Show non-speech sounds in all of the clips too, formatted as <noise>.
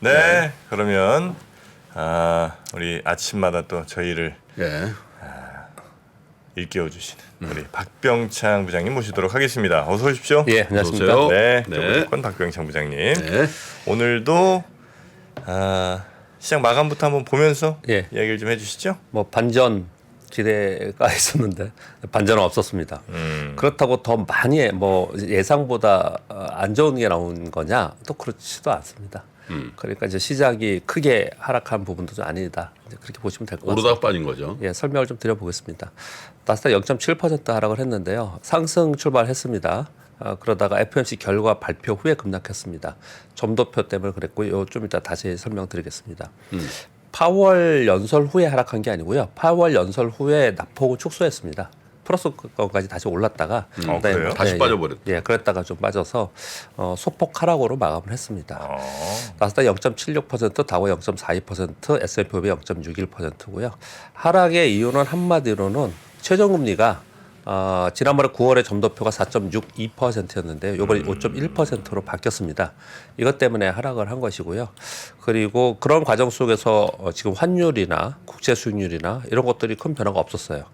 네, 그러면 아, 우리 아침마다 또 저희를 예. 일깨워 주시는 우리 박병창 부장님 모시도록 하겠습니다. 어서 오십시오. 예, 안녕하십니까. 어서 오세요. 네, 네. 조건권 박병창 부장님. 네. 오늘도 아, 시장 마감부터 한번 보면서 예. 이야기를 좀 해주시죠. 뭐 반전 기대가 <laughs> 있었는데 반전은 없었습니다. 음. 그렇다고 더 많이 뭐 예상보다 어, 안 좋은 게 나온 거냐? 또 그렇지도 않습니다. 음. 그러니까 이제 시작이 크게 하락한 부분도 좀 아니다. 그렇게 보시면 될 것 같습니다. 오르다 빠진 거죠. 예, 설명을 좀 드려보겠습니다. 나스닥 0.7% 하락을 했는데요. 상승 출발했습니다. 아, 그러다가 FMC 결과 발표 후에 급락했습니다. 점도표 때문에 그랬고요. 좀 이따 다시 설명드리겠습니다. 파월 연설 후에 하락한 게 아니고요. 파월 연설 후에 납폭을 축소했습니다. 플러스까지 다시 올랐다가 어, 그다음에 그래요? 다시 빠져버렸다. 예, 그랬다가 좀 빠져서 어, 소폭 하락으로 마감을 했습니다. 어, 나스닥 0.76%, 다우 0.42%, S&P 500 0.61%고요. 하락의 이유는 한마디로는 최저금리가 어, 지난번에 9월에 점도표가 4.62%였는데 이번에 5.1%로 바뀌었습니다. 이것 때문에 하락을 한 것이고요. 그리고 그런 과정 속에서 어, 지금 환율이나 국채 수익률이나 이런 것들이 큰 변화가 없었어요.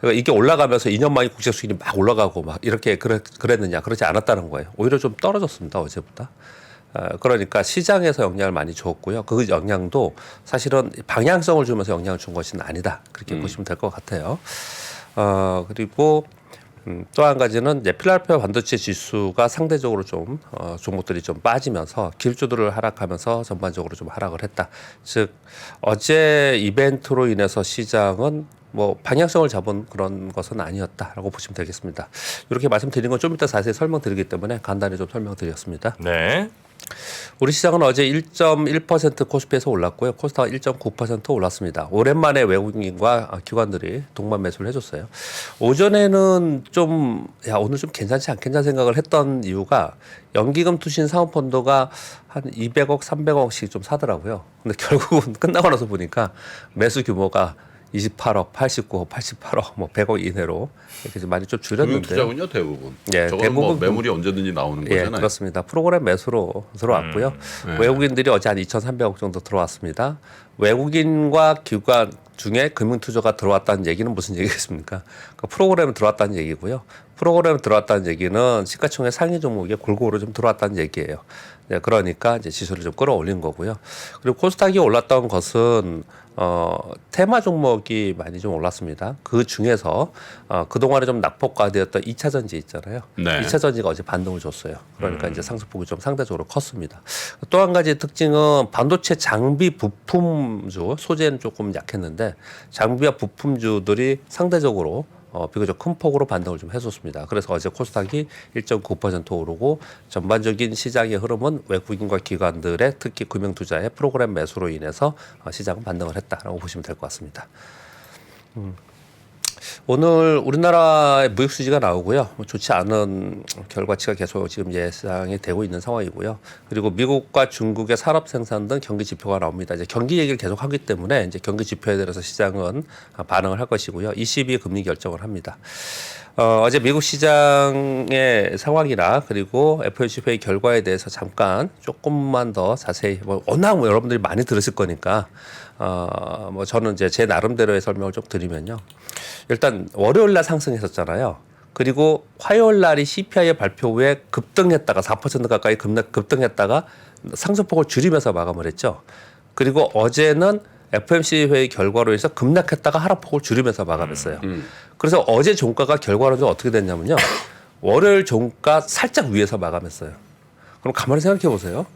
그러니까 이게 올라가면서 2년 만에 국채 수익이 막 올라가고 막 이렇게 그랬, 그랬느냐 그렇지 않았다는 거예요. 오히려 좀 떨어졌습니다 어제보다. 어, 그러니까 시장에서 영향을 많이 줬고요. 그 영향도 사실은 방향성을 주면서 영향을 준 것은 아니다. 그렇게 보시면 될 것 같아요. 어, 그리고 음, 또 한 가지는 이제 필라델피아 반도체 지수가 상대적으로 좀 어, 종목들이 좀 빠지면서 길주들을 하락하면서 전반적으로 좀 하락을 했다. 즉 어제 이벤트로 인해서 시장은 뭐 방향성을 잡은 그런 것은 아니었다라고 보시면 되겠습니다. 이렇게 말씀드린 건 좀 이따 자세히 설명드리기 때문에 간단히 좀 설명드렸습니다. 네. 우리 시장은 어제 1.1% 코스피에서 올랐고요. 코스닥 1.9% 올랐습니다. 오랜만에 외국인과 기관들이 동반 매수를 해줬어요. 오전에는 좀, 야, 오늘 좀 괜찮지 않겠냐 생각을 했던 이유가 연기금 투신 사모펀드가 한 200억, 300억씩 좀 사더라고요. 근데 <laughs> 결국은 끝나고 나서 보니까 매수 규모가 28억, 89억, 88억, 뭐 100억 이내로 이렇게 좀 많이 좀 줄였는데요. 금융투자군요 대부분. 예, 뭐 대부분 매물이 언제든지 나오는 예, 거잖아요. 그렇습니다. 프로그램 매수로 들어왔고요. 네. 외국인들이 어제 한 2,300억 정도 들어왔습니다. 외국인과 기관 중에 금융투자가 들어왔다는 얘기는 무슨 얘기겠습니까? 그 프로그램 들어왔다는 얘기고요. 프로그램 들어왔다는 얘기는 시가총액 상위 종목에 골고루 좀 들어왔다는 얘기예요. 네, 그러니까 이제 지수를 좀 끌어올린 거고요. 그리고 코스닥이 올랐던 것은 어, 테마 종목이 많이 좀 올랐습니다. 그 중에서 어, 그동안에 좀 낙폭과되었던 2차 전지 있잖아요. 네. 2차 전지가 어제 반등을 줬어요. 그러니까 이제 상승폭이 좀 상대적으로 컸습니다. 또 한 가지 특징은 반도체 장비 부품주 소재는 조금 약했는데 장비와 부품주들이 상대적으로 어, 비교적 큰 폭으로 반등을 좀 해줬습니다. 그래서 어제 코스닥이 1.9% 오르고 전반적인 시장의 흐름은 외국인과 기관들의 특히 금융 투자의 프로그램 매수로 인해서 어, 시장은 반등을 했다라고 보시면 될 것 같습니다. 음. 오늘 우리나라의 무역 수지가 나오고요. 뭐 좋지 않은 결과치가 계속 지금 예상이 되고 있는 상황이고요. 그리고 미국과 중국의 산업 생산 등 경기 지표가 나옵니다. 이제 경기 얘기를 계속 하기 때문에 이제 경기 지표에 대해서 시장은 반응을 할 것이고요. ECB 금리 결정을 합니다. 어, 어제 미국 시장의 상황이나 그리고 FOMC 회의 결과에 대해서 잠깐 조금만 더 자세히 뭐 워낙 뭐 여러분들이 많이 들으실 거니까 어, 뭐 저는 이제 제 나름대로의 설명을 좀 드리면요. 일단 월요일 날 상승했었잖아요. 그리고 화요일 날이 CPI 발표 후에 급등했다가 4% 가까이 급등했다가 상승폭을 줄이면서 마감을 했죠. 그리고 어제는 FMC 회의 결과로 해서 급락했다가 하락폭을 줄이면서 마감했어요. 그래서 어제 종가가 결과론적으로 어떻게 됐냐면요. 월요일 종가 살짝 위에서 마감했어요. 그럼 가만히 생각해 보세요.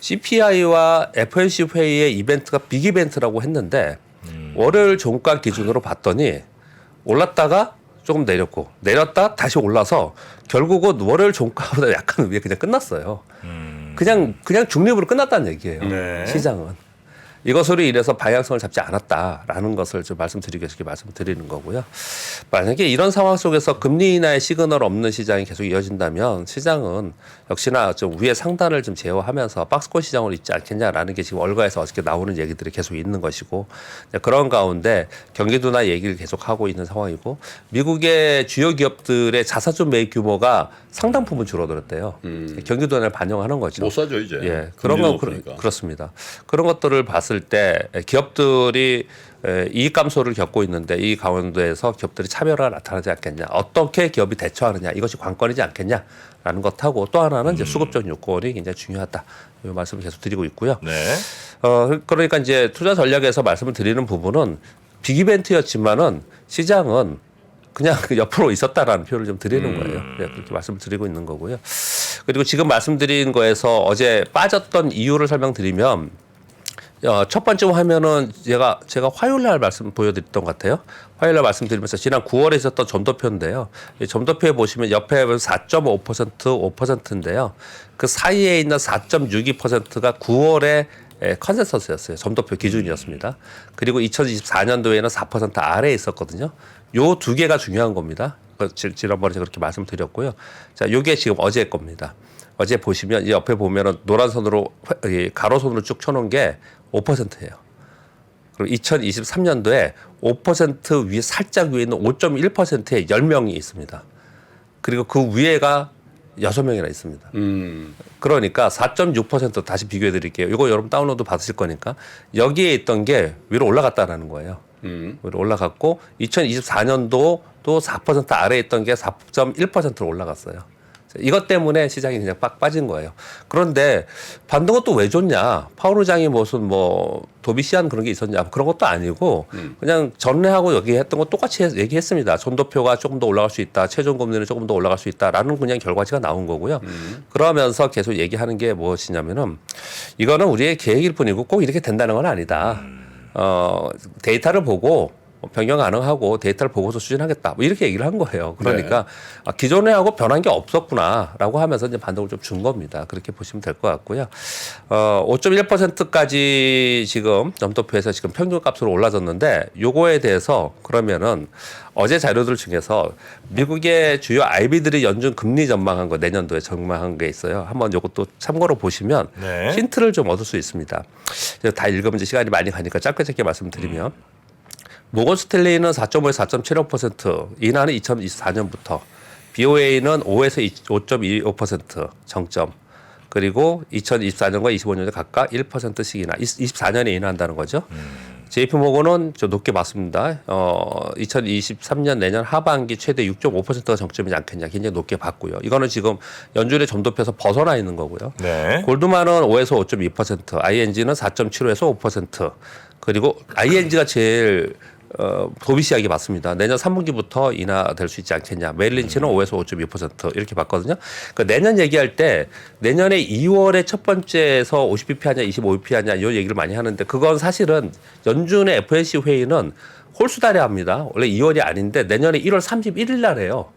CPI와 FOMC 회의의 이벤트가 빅 이벤트라고 했는데 월요일 종가 기준으로 봤더니 올랐다가 조금 내렸고 내렸다 다시 올라서 결국은 월요일 종가보다 약간 위에 그냥 끝났어요. 그냥 그냥 중립으로 끝났다는 얘기예요. 네. 시장은. 이것으로 인해서 방향성을 잡지 않았다라는 것을 좀 이렇게 말씀드리는 거고요. 만약에 이런 상황 속에서 금리 인하의 시그널 없는 시장이 계속 이어진다면 시장은 역시나 좀 위에 상단을 좀 제어하면서 박스권 시장으로 있지 않겠냐라는 게 지금 월가에서 어저께 나오는 얘기들이 계속 있는 것이고 그런 가운데 경기 둔화 얘기를 계속 하고 있는 상황이고 미국의 주요 기업들의 자사주 매입 규모가 상당 부분 줄어들었대요. 경기 둔화를 반영하는 거죠. 못 사죠 이제. 예, 그런 금리도 거 높으니까. 그렇, 습니다 그런 것들을 봤을 때 기업들이 에, 이익 감소를 겪고 있는데 이 가운데에서 기업들이 차별화가 나타나지 않겠냐, 어떻게 기업이 대처하느냐 이것이 관건이지 않겠냐라는 것하고 또 하나는 이제 수급적 요건이 굉장히 중요하다. 이 말씀을 계속 드리고 있고요. 네. 어, 그러니까 이제 투자 전략에서 말씀을 드리는 부분은 빅이벤트였지만은 시장은 그냥 그 옆으로 있었다라는 표현을 좀 드리는 거예요. 네, 그렇게 말씀을 드리고 있는 거고요. 그리고 지금 말씀드린 거에서 어제 빠졌던 이유를 설명드리면 어, 첫 번째 화면은 제가 제가 화요일 날 말씀 보여드렸던 것 같아요. 화요일 날 말씀드리면서 지난 9월에 있었던 점도표인데요. 이 점도표에 보시면 옆에 4.5% 5%인데요. 그 사이에 있는 4.62%가 9월에 에, 컨센서스였어요. 점도표 기준이었습니다. 그리고 2024년도에는 4% 아래에 있었거든요. 요 두 개가 중요한 겁니다. 그 지- 지난번에 제가 그렇게 말씀드렸고요. 자, 요게 지금 어제 겁니다. 어제 보시면 이 옆에 보면은 노란 선으로 가로선으로 쭉 쳐놓은 게 5%예요. 그리고 2023년도에 5% 위에 살짝 위에 있는 5.1%에 10명이 있습니다. 그리고 그 위에가 6명이나 있습니다. 음. 그러니까 4.6% 다시 비교해 드릴게요. 이거 여러분 다운로드 받으실 거니까 여기에 있던 게 위로 올라갔다라는 거예요. 음. 올라갔고 2024년도 또 4% 아래에 있던 게 4.1%로 올라갔어요. 이것 때문에 시장이 그냥 빡 빠진 거예요. 그런데 반등은 또왜 좋냐? 파월 의장이 무슨 뭐 도비시한 그런 게 있었냐? 그런 것도 아니고 그냥 전례하고 여기 했던 거 똑같이 했- 얘기했습니다. 전도표가 조금 더 올라갈 수 있다. 최종 금리는 조금 더 올라갈 수 있다라는 그냥 결과치가 나온 거고요. 그러면서 계속 얘기하는 게 무엇이냐면은 이거는 우리의 계획일 뿐이고 꼭 이렇게 된다는 건 아니다. 어, 데이터를 보고 변경 가능하고 데이터를 보고서 추진하겠다. 뭐 이렇게 얘기를 한 거예요. 그러니까 아, 기존에 하고 변한 게 없었구나라고 하면서 이제 반등을 좀 준 겁니다. 그렇게 보시면 될 것 같고요. 어, 5.1%까지 지금 점도표에서 지금 평균 값으로 올라졌는데 요거에 대해서 그러면은 어제 자료들 중에서 미국의 주요 IB들이 연준 금리 전망한 거 내년도에 전망한 게 있어요. 한번 요것도 참고로 보시면 네. 힌트를 좀 얻을 수 있습니다. 다 읽으면 이제 시간이 많이 가니까 짧게 짧게 말씀드리면 모건 스탠레이는 4.5에서 4.75% 인하는 2024년부터 BOA는 5에서 5.25% 정점 그리고 2024년과 25년에 각각 1%씩 인하 24년에 인하한다는 거죠. JP 모건은 저 높게 봤습니다. 어, 2023년 내년 하반기 최대 6.5%가 정점이지 않겠냐. 굉장히 높게 봤고요. 이거는 지금 연준의 점도표에서 벗어나 있는 거고요. 네. 골드만은 5에서 5.2%, ING는 4.75에서 5%, 그리고 ING가 제일 어, 도비시하게 봤습니다. 내년 3분기부터 인하될 수 있지 않겠냐. 메릴린치는 5에서 5.2% 이렇게 봤거든요. 그러니까 내년 얘기할 때 내년에 2월에 첫 번째에서 50bp 하냐, 25bp 하냐 이 얘기를 많이 하는데 그건 사실은 연준의 FNC 회의는 홀수달에 합니다. 원래 2월이 아닌데 내년에 1월 31일 날 해요.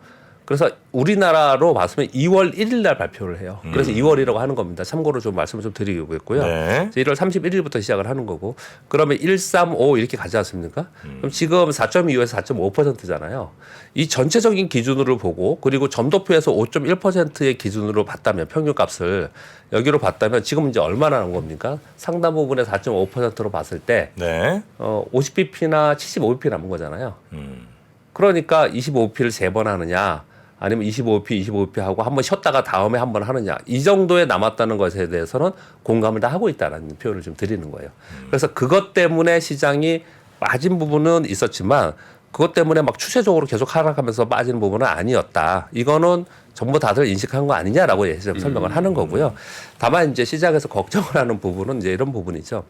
그래서 우리나라로 봤으면 2월 1일 날 발표를 해요. 그래서 2월이라고 하는 겁니다. 참고로 좀 말씀을 좀 드리겠고요. 네. 이제 1월 31일부터 시작을 하는 거고 그러면 1, 3, 5 이렇게 가지 않습니까? 그럼 지금 4.25에서 4.5%잖아요. 이 전체적인 기준으로 보고 그리고 점도표에서 5.1%의 기준으로 봤다면 평균 값을 여기로 봤다면 지금 이제 얼마나 나온 겁니까? 상당 부분에 4.5%로 봤을 때 네. 어, 50bp나 75bp 남은 거잖아요. 음. 그러니까 25bp를 세 번 하느냐 아니면 25bp, 25bp 하고 한번 쉬었다가 다음에 한번 하느냐 이 정도에 남았다는 것에 대해서는 공감을 다 하고 있다는 표현을 좀 드리는 거예요. 그래서 그것 때문에 시장이 빠진 부분은 있었지만 그것 때문에 막 추세적으로 계속 하락하면서 빠지는 부분은 아니었다. 이거는 전부 다들 인식한 거 아니냐라고 예전 설명을 하는 거고요. 다만 이제 시장에서 걱정을 하는 부분은 이제 이런 부분이죠.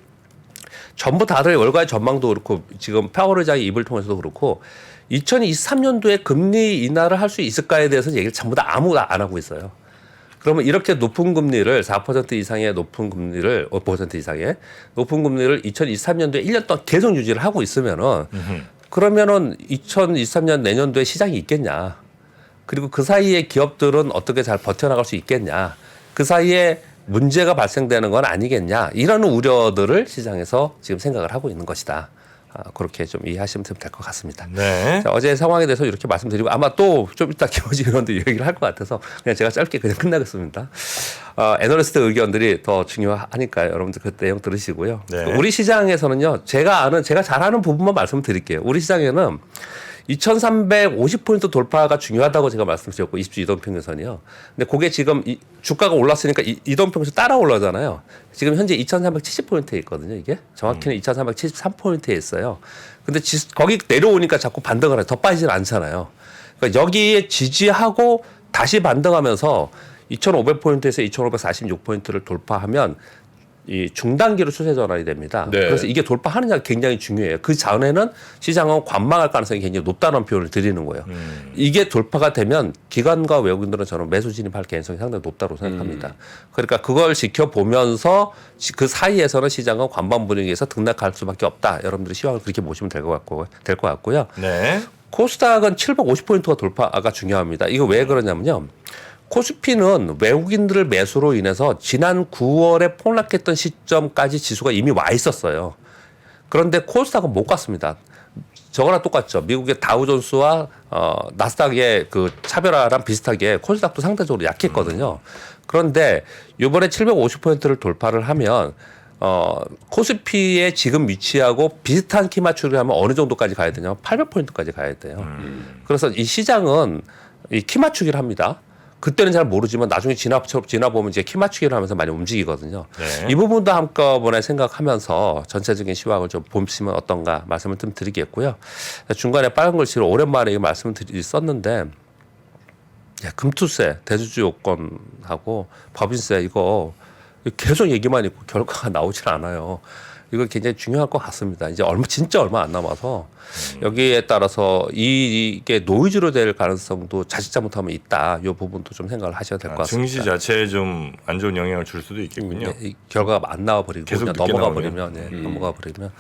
전부 다들 월가의 전망도 그렇고 지금 파월 의장의 입을 통해서도 그렇고 2023년도에 금리 인하를 할 수 있을까에 대해서 얘기를 전부 다 아무도 안 하고 있어요. 그러면 이렇게 높은 금리를 4% 이상의 높은 금리를 5% 이상의 높은 금리를 2023년도에 1년 동안 계속 유지를 하고 있으면은 그러면은 2023년 내년도에 시장이 있겠냐? 그리고 그 사이에 기업들은 어떻게 잘 버텨나갈 수 있겠냐? 그 사이에 문제가 발생되는 건 아니겠냐 이런 우려들을 시장에서 지금 생각을 하고 있는 것이다. 아, 그렇게 좀 이해하시면 될 것 같습니다. 네. 자, 어제 상황에 대해서 이렇게 말씀드리고 아마 또 좀 이따 <laughs> 김호지 의원도 얘기를 할 것 같아서 그냥 제가 짧게 그냥 끝나겠습니다. 어, 애널리스트 의견들이 더 중요하니까요. 여러분들 그 내용 들으시고요. 네. 우리 시장에서는요. 제가 아는 제가 잘 아는 부분만 말씀드릴게요. 우리 시장에는 2350포인트 돌파가 중요하다고 제가 말씀드렸고 20주 이동평균선이요. 근데 그게 지금 이, 주가가 올랐으니까 이, 이동평균선 따라 올라잖아요. 지금 현재 2370포인트에 있거든요. 이게 정확히는 2373포인트에 있어요. 근데 지, 거기 내려오니까 자꾸 반등을 해요. 더 빠지진 않잖아요. 그러니까 여기에 지지하고 다시 반등하면서 2500포인트에서 2546포인트를 돌파하면 이 중단기로 추세 전환이 됩니다. 네. 그래서 이게 돌파하느냐가 굉장히 중요해요. 그 전에는 시장은 관망할 가능성이 굉장히 높다는 표현을 드리는 거예요. 이게 돌파가 되면 기관과 외국인들은 저는 매수 진입할 개연성이 상당히 높다고 생각합니다. 그러니까 그걸 지켜보면서 시- 그 사이에서는 시장은 관방 분위기에서 등락할 수밖에 없다. 여러분들이 시황을 그렇게 보시면 될 것 같고 될 것 같고요. 네. 코스닥은 750포인트가 돌파가 중요합니다. 이거 왜 그러냐면요. 코스피는 외국인들을 매수로 인해서 지난 9월에 폭락했던 시점까지 지수가 이미 와 있었어요. 그런데 코스닥은 못 갔습니다. 저거랑 똑같죠. 미국의 다우존스와 어, 나스닥의 그 차별화랑 비슷하게 코스닥도 상대적으로 약했거든요. 그런데 이번에 750포인트를 돌파를 하면 어, 코스피의 지금 위치하고 비슷한 키 맞추기를 하면 어느 정도까지 가야 되냐면 800포인트까지 가야 돼요. 그래서 이 시장은 이 키 맞추기를 합니다. 그때는 잘 모르지만 나중에 지나 지나 보면 이제 키 맞추기를 하면서 많이 움직이거든요. 네. 이 부분도 한꺼번에 생각하면서 전체적인 시황을 좀 보시면 어떤가 말씀을 좀 드리겠고요. 중간에 빨간 글씨로 오랜만에 이 말씀을 드리 썼는데 야, 금투세, 대주주 요건하고 법인세 이거 계속 얘기만 있고 결과가 <laughs> 나오질 않아요. 이거 굉장히 중요할 것 같습니다. 이제 얼마 진짜 얼마 안 남아서 여기에 따라서 이- 이게 노이즈로 될 가능성도 자칫 잘못하면 있다. 이 부분도 좀 생각을 하셔야 될것 아, 같습니다. 증시 자체에 좀 안 좋은 영향을 줄 수도 있겠군요. 네, 이 결과가 안 나와 버리고 계속 그냥 늦게 넘어가 나오네요. 버리면 네, 넘어가 버리면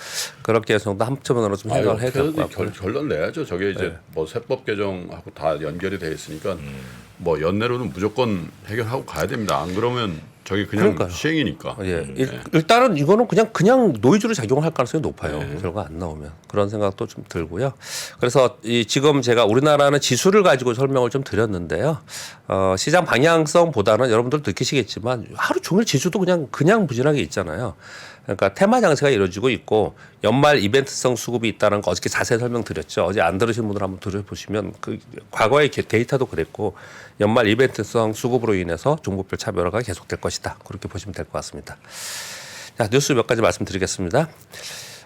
그렇게 해서도 한편으로 좀 생각을 해야 될 그래도 것 같고요. 결, 결론 내야죠. 저게 이제 네. 뭐 세법 개정하고 다 연결이 돼 있으니까 음. 뭐 연내로는 무조건 해결하고 가야 됩니다. 안 그러면 저게 그냥 그러니까요. 시행이니까. 예, 음, 일, 네. 일 단은 이거는 그냥 그냥 노이즈로 작용할 가능성이 높아요. 결과 안 나오면 그런 생각도 좀 들고요. 그래서 이 지금 제가 우리나라는 지수를 가지고 설명을 좀 드렸는데요. 어, 시장 방향성보다는 여러분들 느끼시겠지만 하루 종일 지수도 그냥 그냥 부진하게 있잖아요. 그러니까 테마 장세가 이루어지고 있고 연말 이벤트성 수급이 있다는 거 어저께 자세히 설명드렸죠. 어제 안 들으신 분들 한번 들어보시면 그 과거의 게- 데이터도 그랬고 연말 이벤트성 수급으로 인해서 종목별 차별화가 계속될 것이다. 그렇게 보시면 될 것 같습니다. 자 뉴스 몇 가지 말씀드리겠습니다.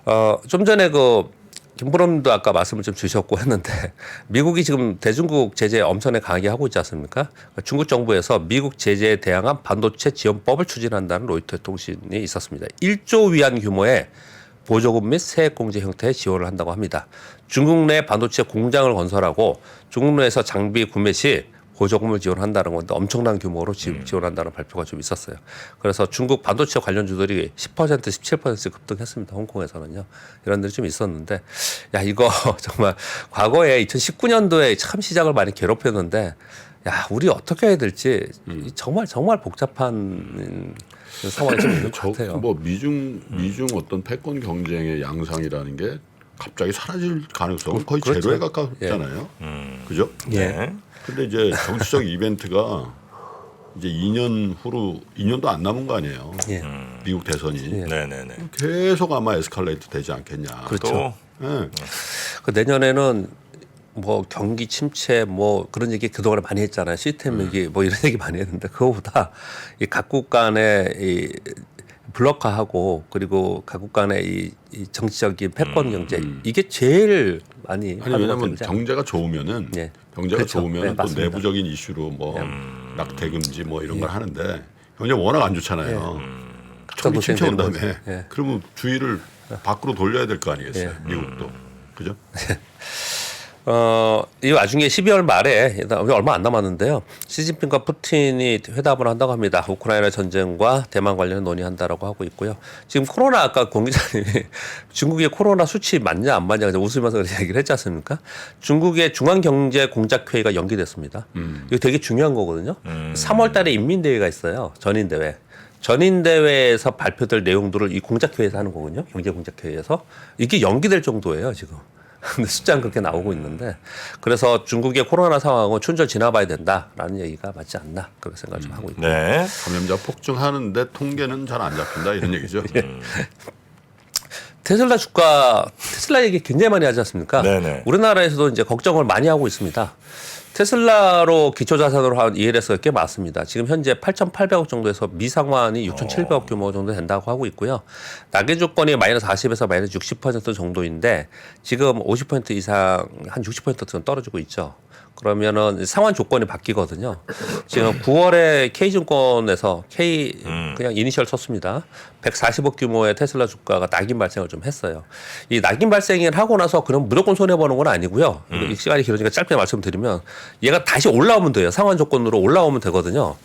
어, 좀 전에 그 김보람도 아까 말씀을 좀 주셨고 했는데 <laughs> 미국이 지금 대중국 제재 엄청나게 강하게 하고 있지 않습니까? 중국 정부에서 미국 제재에 대항한 반도체 지원법을 추진한다는 로이터 통신이 있었습니다. 1조 위안 규모의 보조금 및 세액 공제 형태의 지원을 한다고 합니다. 중국 내 반도체 공장을 건설하고 중국 내에서 장비 구매 시 보조금을 지원한다는 건데 엄청난 규모로 지, 지원한다는 발표가 좀 있었어요. 그래서 중국 반도체 관련주들이 10% 17%씩 급등했습니다. 홍콩에서는요. 이런 일이 좀 있었는데 야 이거 <laughs> 정말 과거에 2019년도에 참 시장을 많이 괴롭혔는데 야 우리 어떻게 해야 될지 이 정말 정말 복잡한 음, 상황이 좀 있는 것 저, 같아요. 뭐 미중 미중 어떤 패권 경쟁의 양상이라는 게 갑자기 사라질 가능성은 거의 그렇죠. 제로에 가깝잖아요. 그죠? 예. 네. 근데 이제 정치적 <laughs> 이벤트가 이제 2년 후로 2년도 안 남은 거 아니에요. 예. 미국 대선이 네, 네, 네. 계속 아마 에스컬레이트 되지 않겠냐. 그렇죠. 또 예. 그 내년에는 뭐 경기 침체 뭐 그런 얘기 그동안에 많이 했잖아요. 시스템 얘기 뭐 이런 <laughs> 얘기 많이 했는데 그거보다 이 각국 간의 이 블록화하고 그리고 각국 간의 이, 이 정치적인 패권 경제 이게 제일 많이 아니 왜냐면. 경제가 좋으면은 예. 경제가 그렇죠. 좋으면 네, 또 맞습니다. 예. 내부적인 이슈로 뭐 낙태 금지 뭐 이런 걸 하는데 경제 워낙 안 좋잖아요. 총기 노생 침체 온 되는 다음에 거죠. 예. 그러면 주의를 밖으로 돌려야 될 거 아니겠어요. 미국도 그죠? 어, 이 와중에 12월 말에 얼마 안 남았는데요. 시진핑과 푸틴이 회담을 한다고 합니다. 우크라이나 전쟁과 대만 관련 논의한다라고 하고 있고요. 지금 코로나 아까 공 기자님이 <laughs> 중국의 코로나 수치 맞냐 안 맞냐 웃으면서 얘기를 했지 않습니까? 중국의 중앙경제공작회의가 연기됐습니다. 이거 되게 중요한 거거든요. 3월 달에 인민대회가 있어요. 전인대회. 전인 대회에서 발표될 내용들을 이 공작회의에서 하는 거군요. 경제 공작회의에서 이게 연기될 정도예요 지금. 근데 숫자는 그렇게 나오고 있는데 그래서 중국의 코로나 상황은 춘절 지나봐야 된다라는 얘기가 맞지 않나 그렇게 생각을 좀 하고 있고 네. 감염자 폭증하는데 통계는 잘 안 잡힌다 이런 얘기죠. <laughs> 음. 테슬라 주가 테슬라 얘기 굉장히 많이 하지 않습니까? 네네. 우리나라에서도 이제 걱정을 많이 하고 있습니다. 테슬라로 기초 자산으로 한 ELS가 꽤 많습니다. 지금 현재 8,800억 정도에서 미상환이 6,700억 규모 정도 된다고 하고 있고요. 낙의 조건이 마이너스 40에서 마이너스 60% 정도인데 지금 50% 이상 한 60%는 떨어지고 있죠. 그러면은 상환 조건이 바뀌거든요. 지금 9월에 K증권에서 K 그냥 이니셜 썼습니다. 140억 규모의 테슬라 주가가 낙인 발생을 좀 했어요. 이 낙인 발생을 하고 나서 그럼 무조건 손해 보는 건 아니고요. 이거 이 시간이 길어지니까 짧게 말씀드리면 얘가 다시 올라오면 돼요. 상환 조건으로 올라오면 되거든요.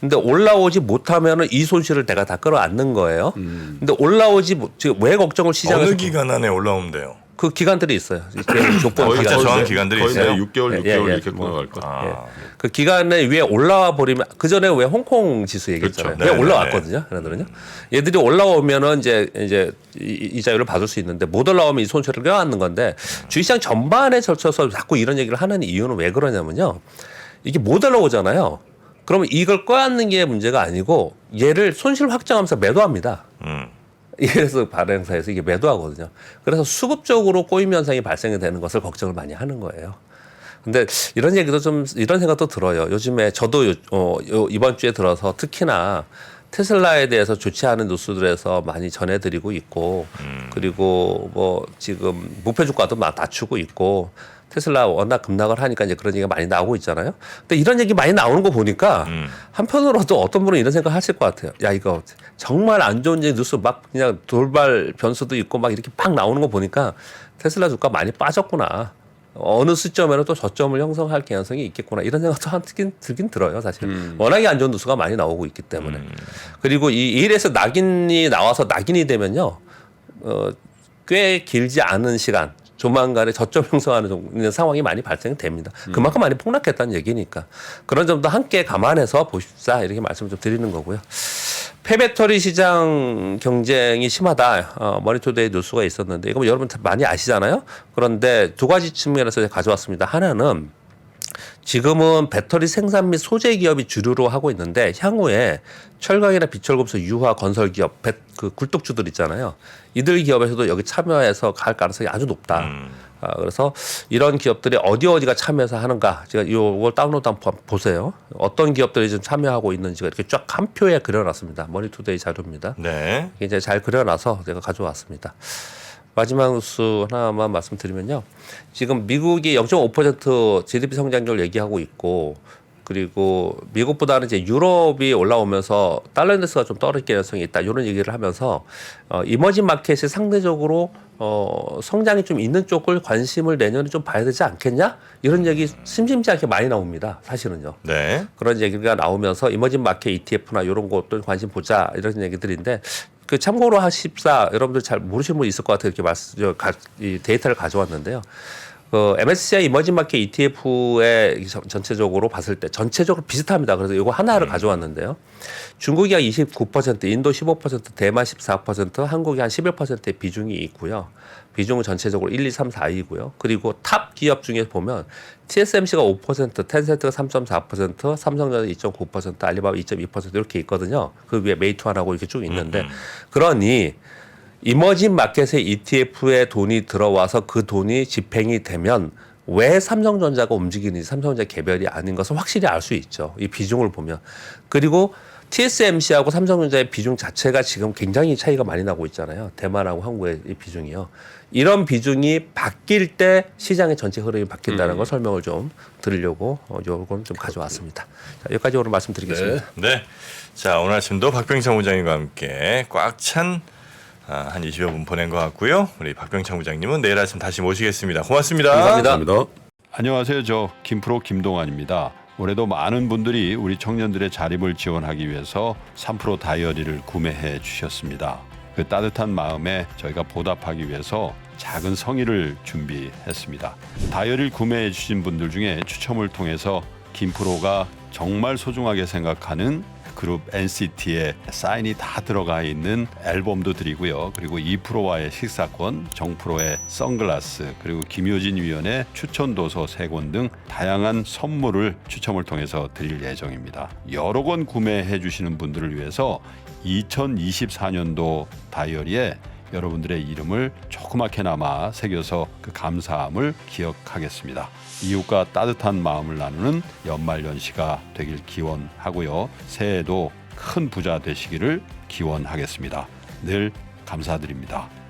근데 올라오지 못하면은 이 손실을 내가 다 끌어안는 거예요. 근데 올라오지 못, 지금 왜 걱정을 시장에서 어느 기간 안에 올라오면 돼요? 그 기간들이 있어요. 조건 거의 기간. 내- 기간들이 거의 있어요? 내 6개월, 예, 6개월 예, 이렇게 예. 끊어갈 거. 아. 예. 그 기간에 위에 올라와 버리면 그 전에 왜 홍콩 지수 얘기했잖아요. 그렇죠. 왜 네, 올라왔거든요. 얘네들은요. 얘들이 올라오면은 이제 이제 이- 이자율을 받을 수 있는데 못 올라오면 이 손실을 껴안는 건데 주식시장 전반에 걸쳐서 자꾸 이런 얘기를 하는 이유는 왜 그러냐면요. 이게 못 올라오잖아요. 그러면 이걸 껴안는 게 문제가 아니고 얘를 손실 확장하면서 매도합니다. 음. 이래서 발행사에서 이게 매도하거든요. 그래서 수급적으로 꼬임 현상이 발생이 되는 것을 걱정을 많이 하는 거예요. 근데 이런 얘기도 좀 이런 생각도 들어요. 요즘에 저도 요- 어, 요 이번 주에 들어서 특히나 테슬라에 대해서 좋지 않은 뉴스들에서 많이 전해드리고 있고 그리고 뭐 지금 목표 주가도 막 낮추고 있고 테슬라 워낙 급락을 하니까 이제 그런 얘기가 많이 나오고 있잖아요. 근데 이런 얘기 많이 나오는 거 보니까 한편으로도 어떤 분은 이런 생각 하실 것 같아요. 야 이거 정말 안 좋은 뉴스 막 그냥 돌발 변수도 있고 막 이렇게 팍 나오는 거 보니까 테슬라 주가 많이 빠졌구나. 어느 시점에는 또 저점을 형성할 개연성이 있겠구나 이런 생각도 하긴 들긴 들어요 사실 워낙에 안 좋은 뉴스가 많이 나오고 있기 때문에 그리고 이 일에서 낙인이 나와서 낙인이 되면요 어, 꽤 길지 않은 시간 조만간에 저점 형성하는 상황이 많이 발생됩니다. 그만큼 많이 폭락했다는 얘기니까 그런 점도 함께 감안해서 보십사 이렇게 말씀을 좀 드리는 거고요. 폐배터리 시장 경쟁이 심하다. 어, 머니투데이 뉴스가 있었는데 이거 뭐 여러분 다 많이 아시잖아요. 그런데 두 가지 측면에서 가져왔습니다. 하나는 지금은 배터리 생산 및 소재 기업이 주류로 하고 있는데 향후에 철강이나 비철금속 유화 건설 기업 배, 그 굴뚝주들 있잖아요. 이들 기업에서도 여기 참여해서 갈 가능성이 아주 높다. 아, 그래서 이런 기업들이 어디 어디가 참여해서 하는가 제가 이걸 다운로드 한번 보세요. 어떤 기업들이 지금 참여하고 있는지가 이렇게 쫙 한 표에 그려놨습니다. 머니투데이 자료입니다. 네. 이제 잘 그려놔서 제가 가져왔습니다. 마지막 뉴스 하나만 말씀드리면요. 지금 미국이 0.5% GDP 성장률 얘기하고 있고 그리고 미국보다는 이제 유럽이 올라오면서 달러 인덱스가 좀 떨어질 가능성이 있다. 이런 얘기를 하면서 어, 이머징 마켓이 상대적으로 어, 성장이 좀 있는 쪽을 관심을 내년에 좀 봐야 되지 않겠냐? 이런 얘기 심심치 않게 많이 나옵니다. 사실은요. 네. 그런 얘기가 나오면서 이머징 마켓 ETF나 이런 것들 관심 보자 이런 얘기들인데 그 참고로 하십사 여러분들 잘 모르시는 분 있을 것 같아요 이렇게 말씀 저, 가, 이 데이터를 가져왔는데요. 그 MSCI 이머징 마켓 ETF의 전체적으로 봤을 때 전체적으로 비슷합니다. 그래서 이거 하나를 가져왔는데요. 중국이 한 29%, 인도 15%, 대만 14%, 한국이 한 11%의 비중이 있고요. 비중은 전체적으로 1, 2, 3, 4이고요. 그리고 탑 기업 중에 보면 TSMC가 5%, 텐센트가 3.4%, 삼성전자 2.9%, 알리바바 2.2% 이렇게 있거든요. 그 위에 메이투안하고 이렇게 쭉 있는데 그러니 이머징 마켓에 ETF에 돈이 들어와서 그 돈이 집행이 되면 왜 삼성전자가 움직이는지 삼성전자 개별이 아닌 것을 확실히 알 수 있죠. 이 비중을 보면. 그리고 TSMC하고 삼성전자의 비중 자체가 지금 굉장히 차이가 많이 나고 있잖아요. 대만하고 한국의 이 비중이요. 이런 비중이 바뀔 때 시장의 전체 흐름이 바뀐다는 걸 설명을 좀 드리려고 어, 요건 좀 가져왔습니다. 자, 여기까지 오늘 말씀드리겠습니다. 네. 자, 오늘 아침도 박병창 부장님과 함께 꽉찬 아, 한 20여 분 보낸 것 같고요. 우리 박병창 부장님은 내일 아침 다시 모시겠습니다. 고맙습니다. 감사합니다. 감사합니다. 안녕하세요. 저 김프로 김동환입니다. 올해도 많은 분들이 우리 청년들의 자립을 지원하기 위해서 3프로 다이어리를 구매해 주셨습니다. 그 따뜻한 마음에 저희가 보답하기 위해서 작은 성의를 준비했습니다. 다이어리를 구매해 주신 분들 중에 추첨을 통해서 김프로가 정말 소중하게 생각하는 그룹 NCT의 사인이 다 들어가 있는 앨범도 드리고요. 그리고 2%와의 식사권, 정프로의 선글라스, 그리고 김효진 위원의 추천 도서 세 권 등 다양한 선물을 추첨을 통해서 드릴 예정입니다. 여러 권 구매해 주시는 분들을 위해서 2024년도 다이어리에 여러분들의 이름을 조그맣게나마 새겨서 그 감사함을 기억하겠습니다. 이웃과 따뜻한 마음을 나누는 연말연시가 되길 기원하고요. 새해에도 큰 부자 되시기를 기원하겠습니다. 늘 감사드립니다.